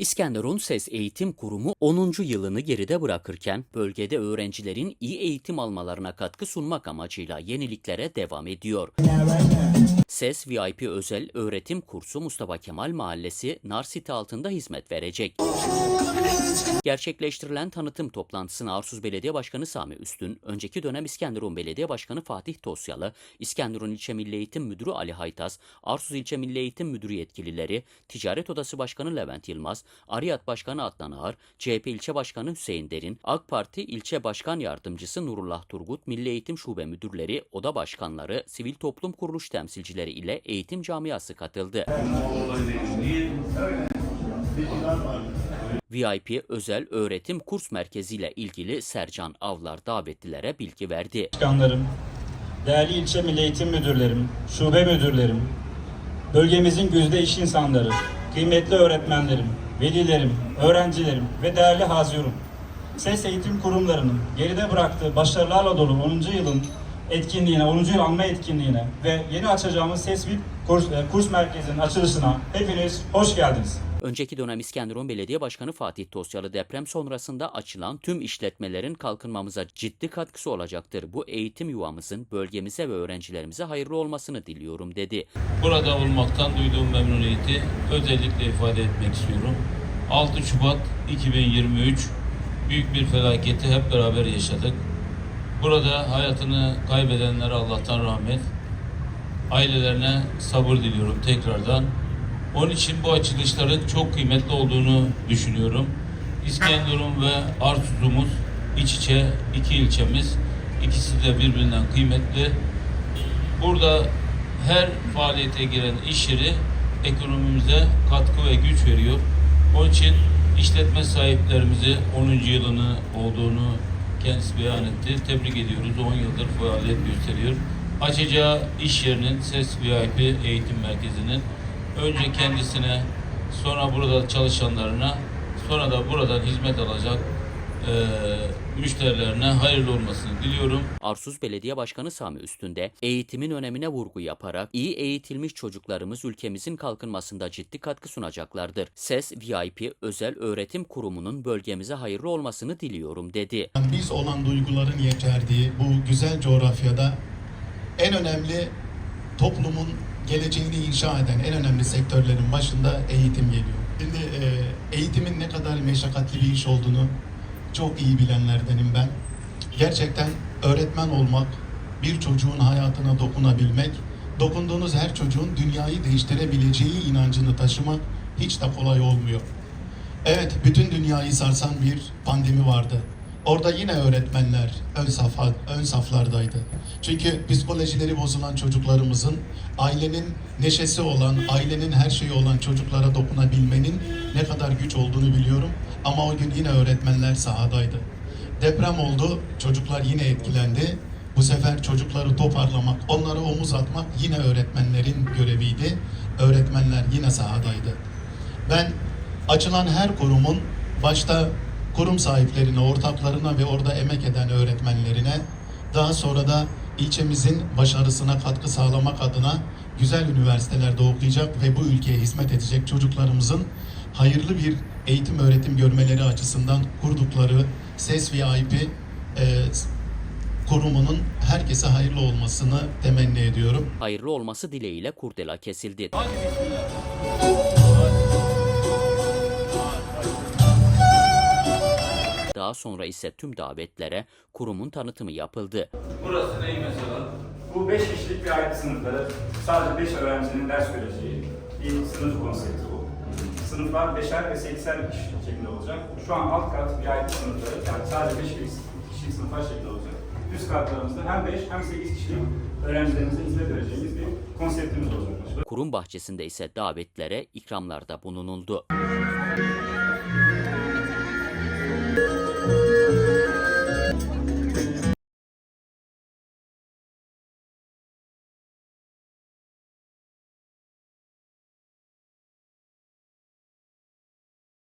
İskenderun Ses Eğitim Kurumu 10. yılını geride bırakırken bölgede öğrencilerin iyi eğitim almalarına katkı sunmak amacıyla yeniliklere devam ediyor. Ses VIP özel öğretim kursu Mustafa Kemal Mahallesi Nar City altında hizmet verecek. Gerçekleştirilen tanıtım toplantısına Arsuz Belediye Başkanı Sami Üstün, önceki dönem İskenderun Belediye Başkanı Fatih Tosyalı, İskenderun İlçe Milli Eğitim Müdürü Ali Haytas, Arsuz İlçe Milli Eğitim Müdürü yetkilileri, Ticaret Odası Başkanı Levent Yılmaz, Ariyat Başkanı Adnan Ağar, CHP İlçe Başkanı Hüseyin Derin, AK Parti İlçe Başkan Yardımcısı Nurullah Turgut, Milli Eğitim Şube Müdürleri, oda başkanları, sivil toplum kuruluş temsilcileri ile eğitim camiası katıldı. VIP özel öğretim kurs merkezi ile ilgili Sercan Avlar davetlilere bilgi verdi. başkanlarım, değerli ilçe milli eğitim müdürlerim, şube müdürlerim, bölgemizin güzde iş insanları, kıymetli öğretmenlerim, velilerim, öğrencilerim ve değerli hazyurum. Ses eğitim kurumlarının geride bıraktığı başarılarla dolu 10. yılın etkinliğine, 10. yıl anma etkinliğine ve yeni açacağımız Ses VIP kurs, e, kurs merkezinin açılışına hepiniz hoş geldiniz. Önceki dönem İskenderun Belediye Başkanı Fatih Tosyalı deprem sonrasında açılan tüm işletmelerin kalkınmamıza ciddi katkısı olacaktır. Bu eğitim yuvamızın bölgemize ve öğrencilerimize hayırlı olmasını diliyorum dedi. Burada olmaktan duyduğum memnuniyeti özellikle ifade etmek istiyorum. 6 Şubat 2023 büyük bir felaketi hep beraber yaşadık. Burada hayatını kaybedenlere Allah'tan rahmet, ailelerine sabır diliyorum tekrardan. Onun için bu açılışların çok kıymetli olduğunu düşünüyorum. İskenderun ve Arsuzumuz iç içe iki ilçemiz. İkisi de birbirinden kıymetli. Burada her faaliyete giren iş yeri ekonomimize katkı ve güç veriyor. Onun için işletme sahiplerimizi 10. yılını olduğunu kendisi beyan etti. Tebrik ediyoruz. 10 yıldır faaliyet gösteriyor. Açacağı iş yerinin SES VIP eğitim merkezinin önce kendisine sonra burada çalışanlarına sonra da buradan hizmet alacak eee müşterilerine hayırlı olmasını diliyorum. Arsuz Belediye Başkanı Sami Üstünde eğitimin önemine vurgu yaparak iyi eğitilmiş çocuklarımız ülkemizin kalkınmasında ciddi katkı sunacaklardır. SES VIP özel öğretim kurumunun bölgemize hayırlı olmasını diliyorum dedi. Biz olan duyguların yeterdiği bu güzel coğrafyada en önemli toplumun geleceğini inşa eden en önemli sektörlerin başında eğitim geliyor. Şimdi e, eğitimin ne kadar meşakkatli bir iş olduğunu çok iyi bilenlerdenim ben. Gerçekten öğretmen olmak, bir çocuğun hayatına dokunabilmek, dokunduğunuz her çocuğun dünyayı değiştirebileceği inancını taşımak hiç de kolay olmuyor. Evet, bütün dünyayı sarsan bir pandemi vardı. Orada yine öğretmenler ön safa, ön saflardaydı. Çünkü psikolojileri bozulan çocuklarımızın ailenin neşesi olan, ailenin her şeyi olan çocuklara dokunabilmenin ne kadar güç olduğunu biliyorum. Ama o gün yine öğretmenler sahadaydı. Deprem oldu, çocuklar yine etkilendi. Bu sefer çocukları toparlamak, onlara omuz atmak yine öğretmenlerin göreviydi. Öğretmenler yine sahadaydı. Ben açılan her kurumun başta kurum sahiplerine, ortaklarına ve orada emek eden öğretmenlerine daha sonra da ilçemizin başarısına katkı sağlamak adına güzel üniversitelerde okuyacak ve bu ülkeye hizmet edecek çocuklarımızın hayırlı bir eğitim öğretim görmeleri açısından kurdukları SES VIP e, kurumunun herkese hayırlı olmasını temenni ediyorum. Hayırlı olması dileğiyle kurdela kesildi. Daha sonra ise tüm davetlere kurumun tanıtımı yapıldı. Burası neyi mesela? Bu 5 kişilik bir aile sınıfları, sadece 5 öğrencinin ders göreceği bir sınıf konsepti bu. Sınıflar 5'er ve 80 kişi şeklinde olacak. Şu an alt kat bir aile sınıfları, yani sadece 5 kişilik, kişilik sınıflar şeklinde olacak. Üst katlarımızda hem 5 hem 8 kişilik öğrencilerimize hizmet vereceğimiz bir konseptimiz olacak. Kurum bahçesinde ise davetlere ikramlarda bulunuldu.